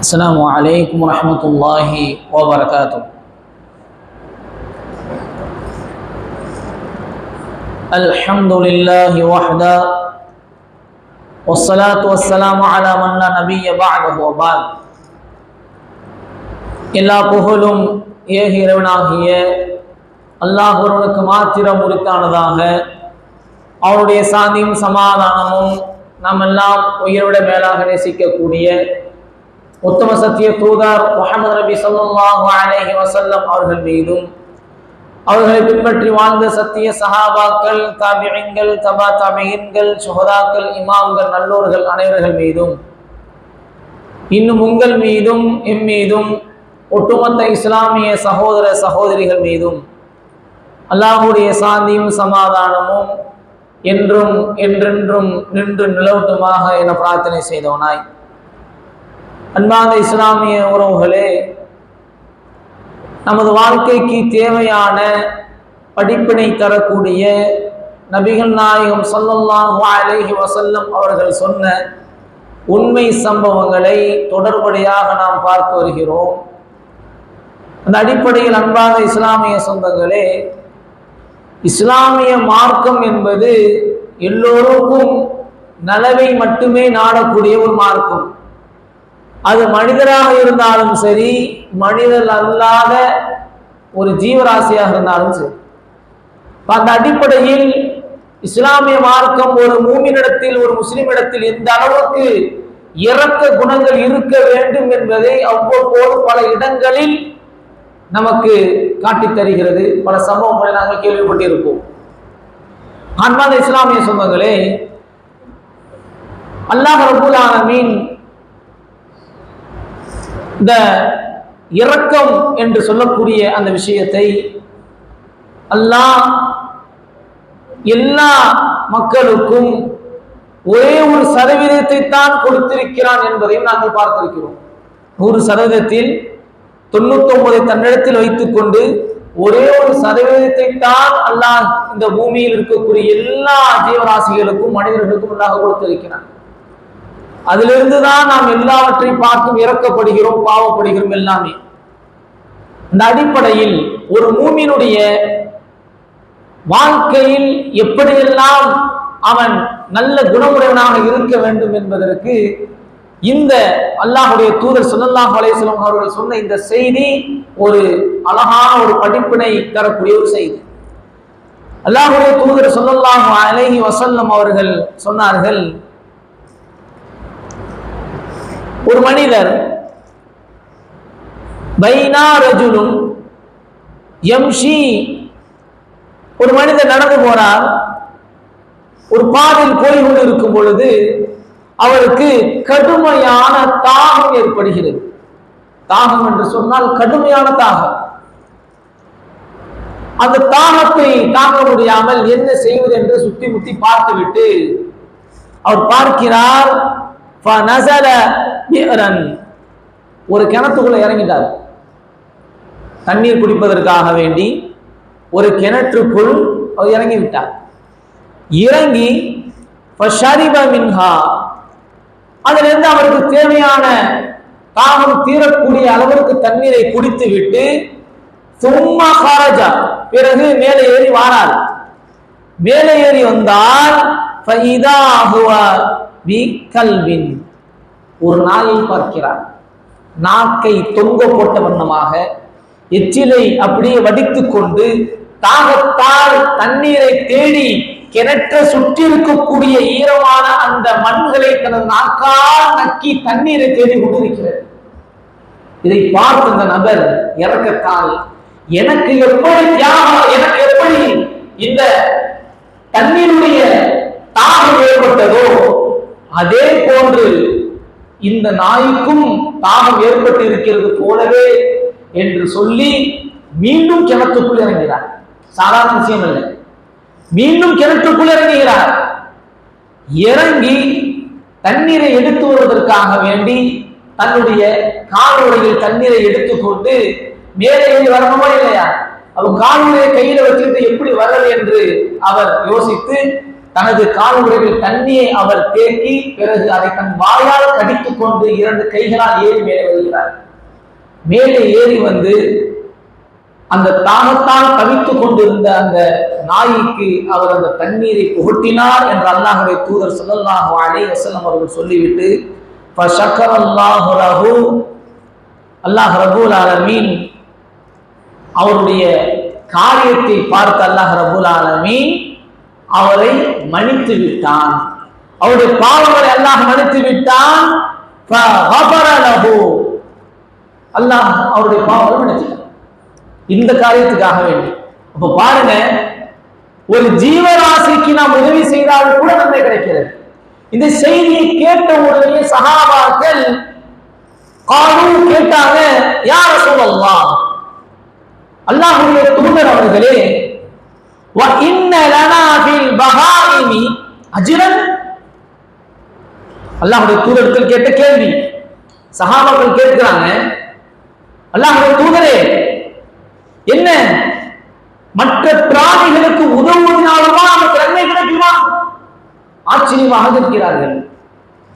السلام عليكم ورحمة الله وبركاته الحمد لله وحده والصلاة والسلام على من لا نبي بعده وبعد எல்லா புகழும் ஏக இறைவனாகிய அல்லாஹ் ஒருவனுக்கு மாத்திரம் உரித்தானதாக அவருடைய சாந்தியும் சமாதானமும் நாம் எல்லாம் உயிரோட மேலாக நேசிக்கக்கூடிய உத்தம சத்திய தூதர் முகமது நபி ஸல்லல்லாஹு அலேஹி வசல்லம் அவர்கள் மீதும் அவர்களை பின்பற்றி வாழ்ந்த சத்திய சஹாபாக்கள் தாபியங்கள் தபா தாபியன்கள் சுகதாக்கள் இமாம்கள் நல்லோர்கள் அனைவர்கள் மீதும் இன்னும் உங்கள் மீதும் எம் மீதும் ஒட்டுமொத்த இஸ்லாமிய சகோதர சகோதரிகள் மீதும் அல்லாஹுடைய சாந்தியும் சமாதானமும் என்றும் என்றென்றும் நின்று நிலவட்டுமாக என பிரார்த்தனை செய்தவனாய். அன்பான இஸ்லாமிய உறவுகளே நமது வாழ்க்கைக்கு தேவையான படிப்பினை தரக்கூடிய நபிகள் நாயகம் சொல்லல்லாஹு அலேஹி வசல்லம் அவர்கள் சொன்ன உண்மை சம்பவங்களை தொடர்படியாக நாம் பார்த்து வருகிறோம். அந்த அடிப்படையில் அன்பாக இஸ்லாமிய சொந்தங்களே இஸ்லாமிய மார்க்கம் என்பது எல்லோருக்கும் நலவை மட்டுமே நாடக்கூடிய ஒரு மார்க்கம். அது மனிதராக இருந்தாலும் சரி மனிதர் அல்லாத ஒரு ஜீவராசியாக இருந்தாலும் சரி. அந்த அடிப்படையில் இஸ்லாமிய மார்க்கம் ஒரு மூமினிடத்தில் ஒரு முஸ்லிமிடத்தில் எந்த அளவுக்கு இறக்க குணங்கள் இருக்க வேண்டும் என்பதை அவ்வப்போது பல இடங்களில் நமக்கு காட்டித் தருகிறது. பல சம்பவங்களை நாங்கள் கேள்விப்பட்டிருப்போம். அன்பான இஸ்லாமிய சொந்தங்களே அல்லாஹ் ரபுல் ஆலமீன் இந்த இரக்கம் என்று சொல்லக்கூடிய அந்த விஷயத்தை அல்லாஹ் எல்லா மக்களுக்கும் ஒரே ஒரு சதவீதத்தை தான் கொடுத்திருக்கிறான் என்பதையும் நாங்கள் பார்த்திருக்கிறோம். நூறு சதவீதத்தில் தொண்ணூத்தி ஒன்பதை தன்னிடத்தில் வைத்துக்கொண்டு ஒரே ஒரு சதவீதத்தை தான் அல்லாஹ் இந்த பூமியில் இருக்கக்கூடிய எல்லா ஜீவராசிகளுக்கும் மனிதர்களுக்கும் அல்லாஹ் கொடுத்திருக்கிறான். அதிலிருந்து தான் நாம் எல்லாவற்றையும் பார்த்தும் இறக்கப்படுகிறோம் பாவப்படுகிறோம் எல்லாமே. இந்த அடிப்படையில் ஒரு மூமியினுடைய வாழ்க்கையில் எப்படியெல்லாம் அவன் நல்ல குணமுடையவனாக இருக்க வேண்டும் என்பதற்கு இந்த அல்லாஹுடைய தூதர் சொல்லல்லாஹ் அலையம் அவர்கள் சொன்ன இந்த செய்தி ஒரு அழகான ஒரு படிப்பினை தரக்கூடிய ஒரு செய்தி. அல்லாஹுடைய தூதர் சொல்லல்லாஹ் அலைஹி வசல்லம் அவர்கள் சொன்னார்கள் ஒரு மனிதர் பைனா ரஜுலும் எம்ஷி ஒரு மனிதர் நடந்து போனார் ஒரு பாதையில் போய் கொண்டு இருக்கும் பொழுது அவருக்கு கடுமையான தாகம் ஏற்படுகிறது. தாகம் என்று சொன்னால் கடுமையான தாகம். அந்த தாகத்தை தாங்க முடியாமல் என்ன செய்வது என்று சுத்தி முத்தி பார்த்துவிட்டு அவர் பார்க்கிறார். ஒரு கிணத்துக்குள்ள இறங்கிட்டார். தண்ணீர் குடிப்பதற்காக வேண்டி ஒரு கிணற்றுக்குள் அவர் இறங்கி விட்டார் இறங்கி மின்ஹா அதிலிருந்து அவருக்கு தேவையான தாகம் தீரக்கூடிய அளவிற்கு தண்ணீரை குடித்து விட்டு சும்மா காரஜா பிறகு மேலே ஏறி வாரார். மேலே ஏறி வந்தால் கல்வின். ஒரு நாயை பார்க்கிறார். நாக்கை தொங்க போட்ட வண்ணமாக எச்சிலை அப்படியே வடித்து கொண்டு தாகத்தால் தண்ணீரை தேடி கிணற்ற சுற்றி இருக்கக்கூடிய ஈரமான அந்த மண்களை தனது நாக்கால் நக்கி தண்ணீரை தேடி கொண்டிருக்கிறது. இதை பார்த்த அந்த நபர் இறக்கத்தால் எனக்கு எப்படி தியாகம் எனக்கு எப்படி இந்த தண்ணீருடைய தாகம் ஏற்பட்டதோ அதே போன்று இந்த நாய்க்கும் தாகம் ஏற்பட்டு இருக்கிறது போலவே என்று சொல்லி மீண்டும் கிணத்துக்குள் இறங்குகிறார். சாதாரண விஷயம் இல்லை மீண்டும் கிணற்றுக்குள் இறங்குகிறார். இறங்கி தண்ணீரை எடுத்து வருவதற்காக வேண்டி தன்னுடைய காலுடையில் தண்ணீரை எடுத்துக்கொண்டு மேலே ஏறி வரணுமா இல்லையா? அவர் காலுடைய கையில வச்சுக்கிட்டு எப்படி வர்றது என்று அவர் யோசித்து தனது கால்முறையில் தண்ணியை அவர் தேக்கி பிறகு அதை தன் வாயால் கடித்துக் கொண்டு இரண்டு கைகளால் ஏறி மேலே வருகிறார். மேலே ஏறி வந்து அந்த தாகத்தால் தவித்துக் கொண்டிருந்த அந்த நாய்க்கு அவர் அந்த தண்ணீரை புகட்டினார் என்று அல்லாஹுடைய தூதர் ஸல்லல்லாஹு அலைஹி வசலம் அவர்கள் சொல்லிவிட்டு அல்லாஹ் ரபுல் ஆலமீன் அவருடைய காரியத்தை பார்த்து அல்லாஹ் ரபுல் ஆலமீன் அவரை மன்னித்து விட்டான் அவருடைய பாவங்களை அல்லாஹ் மன்னித்து விட்டான் அல்லாஹ் அவருடைய பாவங்களை மன்னிச்சிட்டான். இந்த காரியத்துக்காக வேண்டி. அப்ப பாருங்க ஒரு ஜீவராசிக்கு நாம் உதவி செய்தால் கூட நன்மை கிடைக்கிறது. இந்த செய்தியை கேட்ட உடனே சகாபாக்கள் காலும் கேட்டாங்க யார சொல்லலாம் அல்லாஹுடைய தூதர் அவர்களே வ அஜிரன்? அல்லாஹுடைய தூதர்கள் கேட்ட கேள்வி. சகாபாக்கள் கேட்கிறாங்க. அல்லாஹுடைய தூதரே என்ன? மற்ற பிராணிகளுக்கு உதவுவதனாலுமா நமக்கு நன்மை கிடைக்குமா? ஆச்சரியமாக இருக்கிறார்கள்.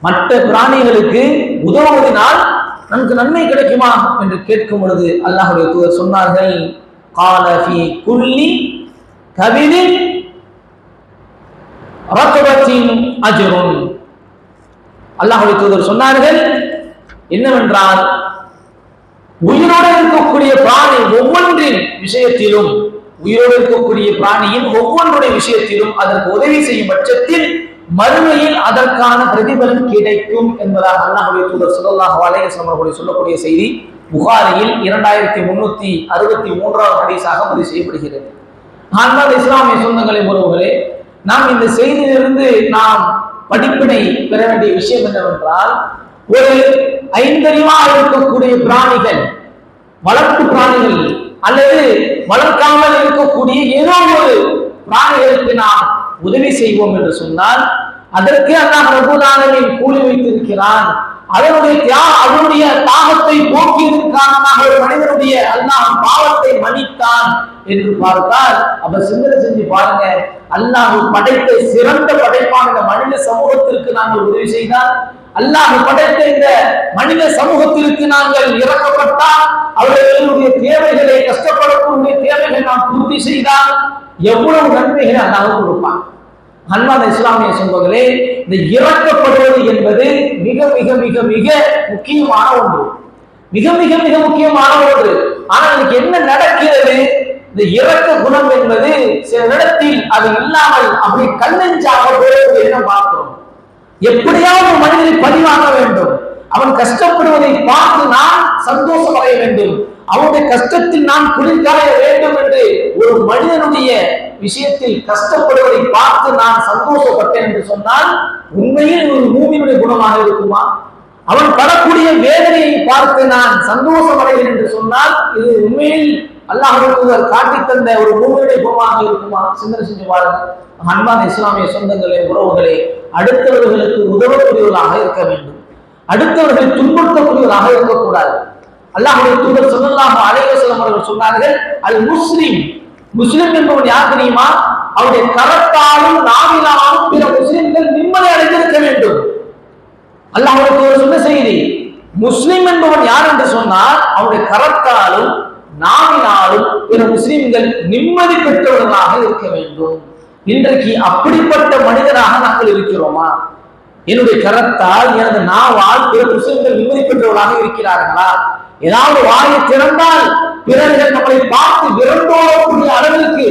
மற்ற பிராணிகளுக்கு உதவுவதனால் நமக்கு நன்மை கிடைக்குமா? என்று கேட்கும் பொழுது அல்லாஹுடைய தூதர் சொன்னார்கள். காலஃபி குல்லி கவிதின் ரத்துவத்தின் அஜுரும் அல்லாஹுடைய தூதர் சொன்னார்கள் என்னவென்றால் உயிரோடு இருக்கக்கூடிய பிராணி ஒவ்வொன்றின் விஷயத்திலும் உயிரோடு இருக்கக்கூடிய பிராணியின் ஒவ்வொன்றுடைய விஷயத்திலும் அதற்கு உதவி செய்யும் பட்சத்தில் மறுமையில் அதற்கான பிரதிபலன் கிடைக்கும் என்பதாக அல்லாஹுடைய தூதர் சுல்லாஹ் அலையம் அவர்களுடைய சொல்லக்கூடிய செய்தி புகாரியில் இரண்டாயிரத்தி முன்னூத்தி அறுபத்தி மூன்றாவது ஹதீஸாக பதிவு செய்யப்படுகிறது. ஆனால் இஸ்லாமிய சொந்தங்களின் உறவுகளே நாம் இந்த செய்தியிலிருந்து நாம் படிப்பினை பெற வேண்டிய விஷயம் என்னவென்றால் ஒரு ஐந்தறிவாக இருக்கக்கூடிய பிராணிகள் வளர்ப்பு பிராணிகள் அல்லது வளர்க்காமல் இருக்கக்கூடிய ஏதோ ஒரு பிராணிகளுக்கு நாம் உதவி செய்வோம் என்று சொன்னால் அதற்கு அல்லாஹ் ரபுல்லாலின் கூலி வைத்திருக்கிறான். அதனுடைய தியா அதனுடைய தாகத்தை போக்கியதன் காரணமாக ஒரு மனிதனுடைய அல்லாஹ் பாவத்தை மன்னித்தான் என்று பார்த்தால் அப்ப சிந்தனை செஞ்சு பாருங்க அல்லாஹ் படைத்த சிறந்த படைப்பான இந்த மனித சமூகத்திற்கு நாங்கள் உதவி செய்தால் அல்லாஹ் படைத்த இந்த மனித சமூகத்திற்கு நாங்கள் இறக்கப்பட்டால் அவர்களுடைய தேவைகளை கஷ்டப்படக்கூடிய தேவைகளை நாம் பூர்த்தி செய்தால் எவ்வளவு நன்மைகளை அல்லாஹ் கொடுப்பான். அன்பான இஸ்லாமிய சொந்தங்களே இந்த இறக்கப்படுவது என்பது மிக மிக மிக மிக முக்கியமான ஒன்று. மிக மிக மிக முக்கியமான ஒன்று. ஆனால் இதுக்கு என்ன நடக்கிறது? இந்த இறக்க குணம் என்பது சில இடத்தில் அது இல்லாமல் அப்படி கண்ணெஞ்சாக போகிறது என்ன பார்க்கிறோம். எப்படியாவது மனிதனை பதிவாக வேண்டும். அவன் கஷ்டப்படுவதை பார்த்து நான் சந்தோஷம் அடைய வேண்டும். அவனுடைய கஷ்டத்தில் நான் குளிர்காய வேண்டும் என்று ஒரு மனிதனுடைய விஷயத்தில் கஷ்டப்படுவதை பார்த்து நான் சந்தோஷப்பட்டேன் என்று சொன்னால் உண்மையில் ஒரு மூமியினுடைய குணமாக இருக்குமா? அவன் படக்கூடிய வேதனையை பார்த்து நான் சந்தோஷம் அடைகிறேன் என்று சொன்னால் இது உண்மையில் அல்லாஹ் காட்டி தந்த ஒரு மூமியுடைய குணமாக இருக்குமா? சிந்தனை செஞ்சு பாருங்க. அன்பான இஸ்லாமிய சொந்தங்களே உறவுகளே அடுத்தவர்களுக்கு உதவக்கூடியவர்களாக இருக்க வேண்டும். அடுத்தவர்களை துன்புறுத்தக்கூடியவர்களாக இருக்கக்கூடாது. அல்லாஹுடைய தூதர் சொல்லலாம் அலைவசலம் அவர்கள் சொன்னார்கள் அது முஸ்லிம் முஸ்லிம் என்பவன் யார் தெரியுமா? அவருடைய கரத்தாலும் நாவினாலும் பிற முஸ்லிம்கள் நிம்மதி அடைந்திருக்க வேண்டும். அல்லா அவருக்கு ஒரு சொன்ன செய்தி முஸ்லிம் என்பவன் யார் என்று சொன்னால் அவருடைய கரத்தாலும் நாவினாலும் பிற முஸ்லிம்கள் நிம்மதி பெற்றவர்களாக இருக்க வேண்டும். இன்றைக்கு அப்படிப்பட்ட மனிதராக நாங்கள் இருக்கிறோமா? என்னுடைய கரத்தால் எனது நாவால் பிற முஸ்லிம்கள் நிம்மதி பெற்றவர்களாக இருக்கிறார்களா? ஏதாவது வாயை திறந்தால் பிறர்கள் நம்மளை பார்த்து விரண்டோடக்கூடிய அளவிற்கு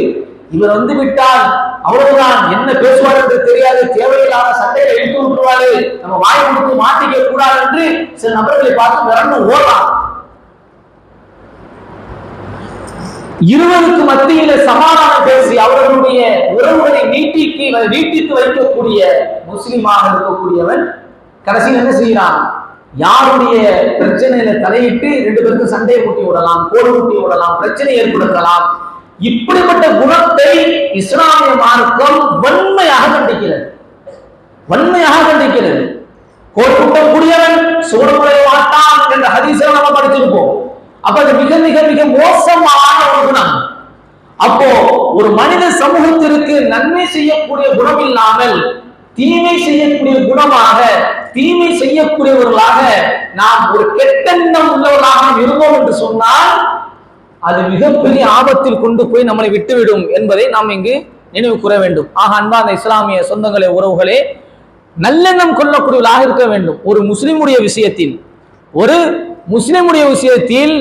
இவர் வந்து விட்டால் அவ்வளவுதான் என்ன பேசுவார் என்று தெரியாது தேவையில்லாத சண்டையில எழுத்து விட்டுருவாரு நம்ம வாய் கொடுத்து மாட்டிக்க கூடாது என்று சில நபர்களை பார்த்து விரண்டு ஓடலாம் இருவருக்கு மத்தியில சமாதானம் பேசி அவர்களுடைய உறவுகளை நீட்டிக்கு நீட்டித்து வைக்கக்கூடிய முஸ்லிமாக இருக்கக்கூடியவன் கடைசியில் என்ன செய்கிறான்? யாருடைய பிரச்சனையில தலையிட்டு ரெண்டு பேருக்கும் சண்டையை கூட்டி விடலாம் கோடு கூட்டி விடலாம் பிரச்சனை ஏற்படுத்தலாம். இப்படிப்பட்ட குணத்தை இஸ்லாமிய மார்க்கம் வன்மையாக கண்டிக்கிறது. வன்மையாக கண்டிக்கிறது. கோட்டுட்டம் கூடியவன் சூடமுறை மாட்டான் என்ற ஹதீஸை நம்ம படிச்சிருப்போம். அப்ப அது மிக மிக மிக மோசமான ஒரு குணம். அப்போ ஒரு மனித சமூகத்திற்கு நன்மை செய்யக்கூடிய குணம் இல்லாமல் தீமை செய்யக்கூடிய குணமாக தீமை செய்யக்கூடியவர்களாக நாம் ஒரு கெட்டெண்ணம் உள்ளவர்களாக இருந்தோம் என்று சொன்னால் அது மிகப்பெரிய ஆபத்தில் கொண்டு போய் நம்மளை விட்டுவிடும் என்பதை நாம் இங்கு நினைவு கூற வேண்டும். ஆக அன்பார்ந்த இஸ்லாமிய சொந்தங்களே உறவுகளே நல்லெண்ணம் கொள்ளக்கூடியவர்களாக இருக்க வேண்டும். ஒரு முஸ்லிமுடைய விஷயத்தில் ஒரு முஸ்லிமுடைய விஷயத்தில்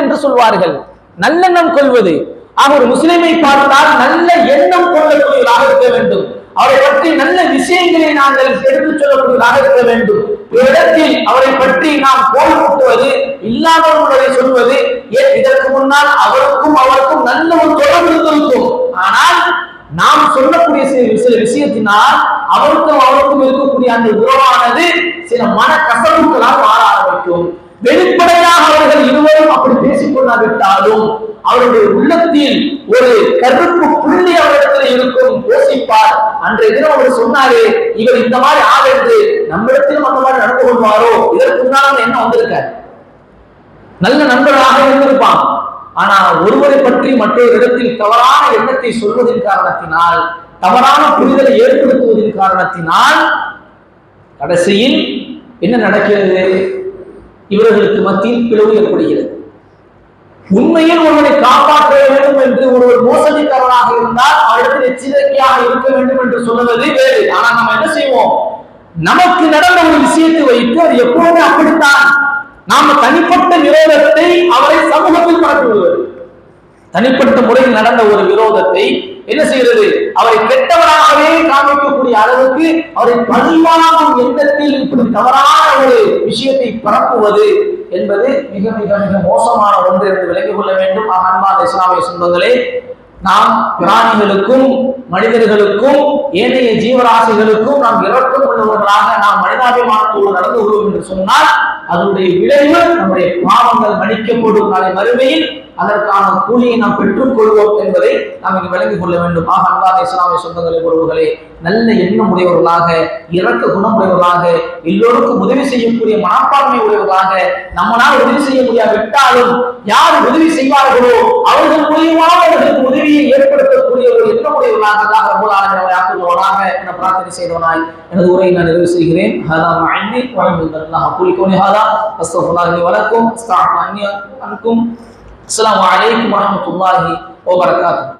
என்று சொல்வார்கள். நல்லெண்ணம் கொள்வது. ஆக ஒரு முஸ்லிமை பார்த்தால் நல்ல எண்ணம் கொள்ளக்கூடியவர்களாக இருக்க வேண்டும். அவரை பற்றி நல்ல விஷயங்களை நாங்கள் எடுத்துச் சொல்லக்கூடியதாக இருக்க வேண்டும். இடத்தில் அவரை பற்றி நாம் கோல் கூட்டுவது இல்லாதவர்களை சொல்வது ஏன் இதற்கு முன்னால் அவருக்கும் அவருக்கும் நல்ல ஒரு தொடர்பு இருந்திருக்கும். ஆனால் நாம் சொல்லக்கூடிய சில சில விஷயத்தினால் அவருக்கும் அவருக்கும் இருக்கக்கூடிய அந்த உறவானது சில மன கசப்புகளால் மாற ஆரம்பிக்கும் வெளிப்படையாக அவர்கள் இருவரும் அப்படி பேசிக் கொள்ளாவிட்டாலும் அவருடைய உள்ளத்தில் ஒரு கருப்பு புள்ளி அவரிடத்தில் இருக்கும் யோசிப்பார். அன்றைய தினம் அவர் சொன்னாரே இவர் இந்த மாதிரி ஆகிறது நம்மிடத்திலும் அந்த மாதிரி நடந்து கொள்வாரோ? இதற்கு முன்னால் என்ன வந்திருக்காரு? நல்ல நண்பர்களாக இருந்திருப்பான் ஆனா ஒருவரை பற்றி மற்றொரு இடத்தில் தவறான எண்ணத்தை சொல்வதன் காரணத்தினால் தவறான புரிதலை ஏற்படுத்துவதன் காரணத்தினால் கடைசியில் என்ன நடக்கிறது? இவர்களுக்கு மத்தியில் பிளவு ஏற்படுகிறது. உண்மையில் ஒருவனை காப்பாற்ற வேண்டும் என்று ஒருவர் மோசடிக்காரனாக இருந்தால் அவரிடத்தில் எச்சரிக்கையாக இருக்க வேண்டும் என்று சொல்லுவது வேறு. ஆனா நம்ம என்ன செய்வோம்? நமக்கு நடந்த ஒரு விஷயத்தை வைத்து அது எப்போதுமே அப்படித்தான். நாம தனிப்பட்ட விரோதத்தை அவரை சமூகத்தில் பரப்பி விடுவது தனிப்பட்ட முறையில் நடந்த ஒரு விரோதத்தை என்ன செய்கிறது? அவரை கெட்டவராகவே காமிக்கக்கூடிய அளவுக்கு அவரை பணிவாகும் எண்ணத்தில் இப்படி தவறான ஒரு விஷயத்தை பரப்புவது என்பது மிக மிக மிக மோசமான ஒன்று என்று விளங்கிக் கொள்ள வேண்டும். அன்பான இஸ்லாமிய சொந்தங்களே நாம் பிராணிகளுக்கும் மனிதர்களுக்கும் ஏனைய ஜீவராசிகளுக்கும் நாம் இரக்கம் உள்ளவர்களாக நாம் மனிதாபிமானத்தோடு நடந்து கொள்வோம் என்று சொன்னால் அதனுடைய விளைவு நம்முடைய பாவங்கள் மன்னிக்கப்படும். நாளை மறுமையில் அதற்கான கூலியை நாம் பெற்றுக் கொள்வோம் என்பதை நாம் இங்கு விளங்கிக் கொள்ள வேண்டும். ஆக அன்பான இஸ்லாமிய சொந்தங்களை உறவுகளே நல்ல எண்ணம் உடையவர்களாக இரக்க குணமுடையவர்களாக எல்லோருக்கும் உதவி செய்யக்கூடிய மனப்பான்மை உடையவர்களாக நம்மளால் உதவி செய்ய முடியாவிட்டாலும் யார் உதவி செய்வார்களோ அவர்கள் மூலியமாக அவர்களுக்கு உதவியை ஏற்படுத்தக்கூடிய ஒரு எண்ணமுடையவர்களாக அல்லாஹ் ரப்பல் ஆலமீன் என பிரார்த்தனை செய்தவனாய். எனது உரையை நான் நிறைவு செய்கிறேன். ஹதா மஅன்னி வலமின் நான் கூலி கோனி ஹதா. வலக்கும் அஸ்தக்ஃபிரு அன்கும். அஸ்ஸலாமு அலைக்கும் வரஹ்மத்துல்லாஹி வபரகாத்துஹு